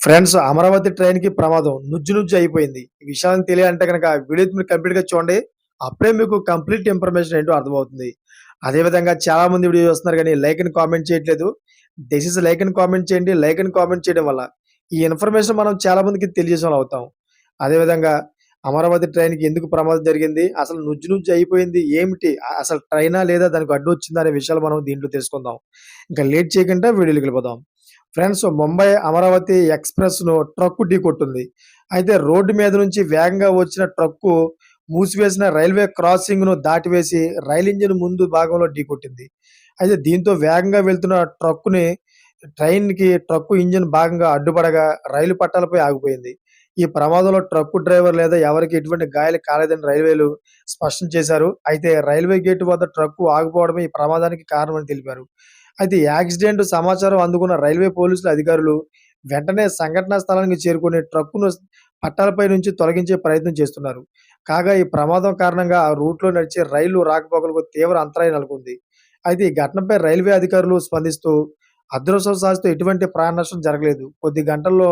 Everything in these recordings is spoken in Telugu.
ఫ్రెండ్స్ అమరావతి ట్రైన్కి ప్రమాదం. నుజ్జు నుజ్జు అయిపోయింది. విషయాన్ని తెలియాలంటే కనుక వీడియో మీరు కంప్లీట్గా చూడండి. అప్పుడే మీకు కంప్లీట్ ఇన్ఫర్మేషన్ ఏంటో అర్థమవుతుంది. అదే విధంగా చాలా మంది వీడియో చూస్తున్నారు కానీ లైక్ అని కామెంట్ చేయట్లేదు. దిస్ ఇస్ లైక్ అని కామెంట్ చేయండి. లైక్ అని కామెంట్ చేయడం వల్ల ఈ ఇన్ఫర్మేషన్ మనం చాలా మందికి తెలియజేసే అవుతాం. అదేవిధంగా అమరావతి ట్రైన్కి ఎందుకు ప్రమాదం జరిగింది? అసలు నుజ్జు నుజ్జు అయిపోయింది ఏమిటి? అసలు ట్రైనా లేదా? దానికి అడ్డు వచ్చిందా? అనే విషయాలు మనం దీంట్లో తెలుసుకుందాం. ఇంకా లేట్ చేయకుండా వీడియోకి వెళ్ళిపోదాం. ఫ్రెండ్స్ ముంబై అమరావతి ఎక్స్ప్రెస్ను ట్రక్కు ఢీకొట్టింది. అయితే రోడ్డు మీద నుంచి వేగంగా వచ్చిన ట్రక్కు మూసివేసిన రైల్వే క్రాసింగ్ను దాటివేసి రైలు ఇంజిన్ ముందు భాగంలో ఢీకొట్టింది. అయితే దీంతో వేగంగా వెళ్తున్న ట్రక్కుని ట్రైన్కి ట్రక్కు ఇంజిన్ భాగంగా అడ్డుపడగా రైలు పట్టాలపై ఆగిపోయింది. ఈ ప్రమాదంలో ట్రక్కు డ్రైవర్ లేదా ఎవరికి ఎటువంటి గాయాలు కాలేదని రైల్వేలు స్పష్టం చేశారు. అయితే రైల్వే గేటు వద్ద ట్రక్కు ఆగిపోవడమే ఈ ప్రమాదానికి కారణమని తెలిపారు. అయితే యాక్సిడెంట్ సమాచారం అందుకున్న రైల్వే పోలీసుల అధికారులు వెంటనే సంఘటనా స్థలానికి చేరుకుని ట్రక్కును పట్టాలపై నుంచి తొలగించే ప్రయత్నం చేస్తున్నారు. కాగా ఈ ప్రమాదం కారణంగా ఆ రూట్లో నడిచే రైలు రాకపోకలకు తీవ్ర అంతరాయం నెలకొంది. అయితే ఈ ఘటనపై రైల్వే అధికారులు స్పందిస్తూ అదృష్టవశాత్తు ఎటువంటి ప్రాణ నష్టం జరగలేదు. కొద్ది గంటల్లో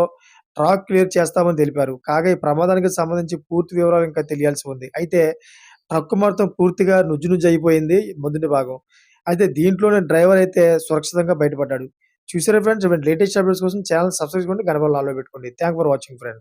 ట్రాక్ క్లియర్ చేస్తామని తెలిపారు. కాగా ఈ ప్రమాదానికి సంబంధించి పూర్తి వివరాలు ఇంకా తెలియాల్సి ఉంది. అయితే ట్రక్ మొత్తం పూర్తిగా నుజ్జు నుజ్జు అయిపోయింది. మొదటి భాగం. అయితే దీంట్లోనే డ్రైవర్ అయితే సురక్షితంగా బయటపడ్డాడు. చూసారా ఫ్రెండ్స్? లేటెస్ట్ అప్డేట్స్ కోసం ఛానల్ సబ్స్క్రైబ్ చేసుకోండి గణపతి పెట్టుకోండి. Thank for watching friends.